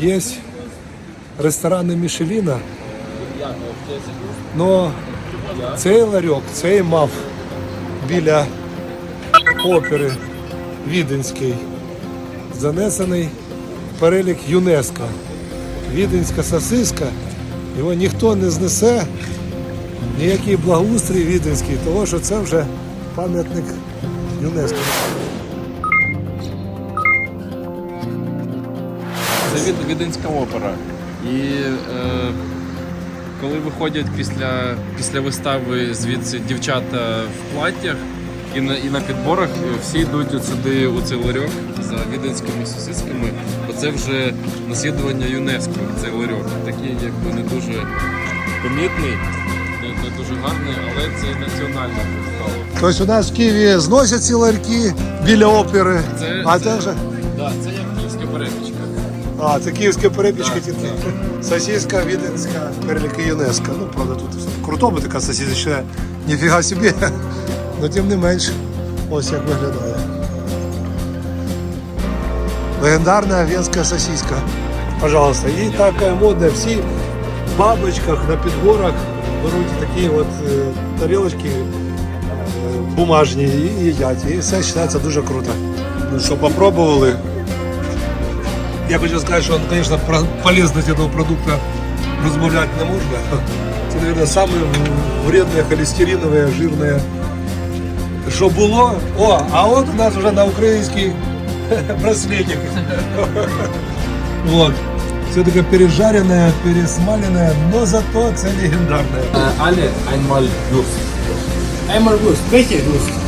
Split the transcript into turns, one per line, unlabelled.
Є ресторани Мішеліна, але цей ларьок, цей мав біля опери Віденський, занесений в перелік ЮНЕСКО. Віденська сосиска, його ніхто не знесе, ніякий благоустрій віденський, тому що це вже пам'ятник ЮНЕСКО.
Це від, Віденська опера. І е, коли виходять після, після вистави звідси дівчата в платтях і на, і на підборах, всі йдуть от сюди у цей ларьок за віденськими сосисками, бо це вже наслідування ЮНЕСКО, цей ларьок. Такий якби не дуже помітний, не, не дуже гарний, але це національна страва.
Тобто у нас в Києві зносять ці ларьки біля опери,
Це-
а
це-
це вже. А, це київська перепічка тільки. Сосиска віденська, переліки ЮНЕСКО. Ну, правда, тут круто, бо така сосиска ще ніфіга собі. Но тим не менш, ось як виглядає. Легендарна венська сосиска. Пожалуйста. І така мода, всі в бабочках на підгорах беруть такі от е, тарілочки е, бумажні і їдять. І все вважається дуже круто. Ну що, попробували? Я хочу сказать, что, конечно, про полезность этого продукта размовлять не можно. Это, наверное, самое вредное, холестериновое, жирное, что было. О, а вот у нас уже на украинский браслетик. Вот. Все такое пережаренное, пересмаленное, но зато это легендарное.
Але einmal Durst.
Einmal Wurst. Welche Wurst?